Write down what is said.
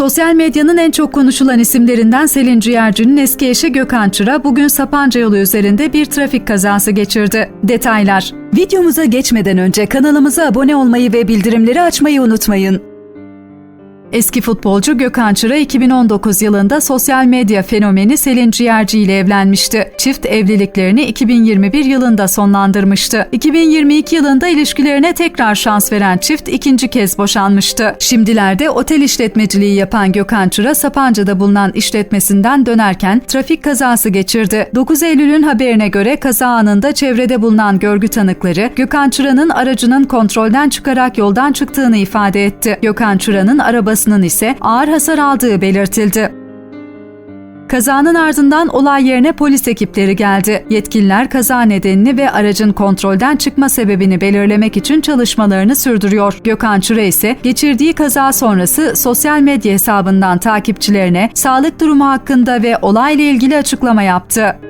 Sosyal medyanın en çok konuşulan isimlerinden Selin Ciğerci'nin eski eşi Gökhan Çıra bugün Sapanca yolu üzerinde bir trafik kazası geçirdi. Detaylar Videomuza geçmeden önce kanalımıza abone olmayı ve bildirimleri açmayı unutmayın. Eski futbolcu Gökhan Çıra 2019 yılında sosyal medya fenomeni Selin Ciğerci ile evlenmişti. Çift evliliklerini 2021 yılında sonlandırmıştı. 2022 yılında ilişkilerine tekrar şans veren çift ikinci kez boşanmıştı. Şimdilerde otel işletmeciliği yapan Gökhan Çıra Sapanca'da bulunan işletmesinden dönerken trafik kazası geçirdi. 9 Eylül'ün haberine göre kaza anında çevrede bulunan görgü tanıkları Gökhan Çıra'nın aracının kontrolden çıkarak yoldan çıktığını ifade etti. Gökhan Çıra'nın arabasının ise ağır hasar aldığı belirtildi. Kazanın ardından olay yerine polis ekipleri geldi. Yetkililer kaza nedenini ve aracın kontrolden çıkma sebebini belirlemek için çalışmalarını sürdürüyor. Gökhan Çıra ise geçirdiği kaza sonrası sosyal medya hesabından takipçilerine sağlık durumu hakkında ve olayla ilgili açıklama yaptı.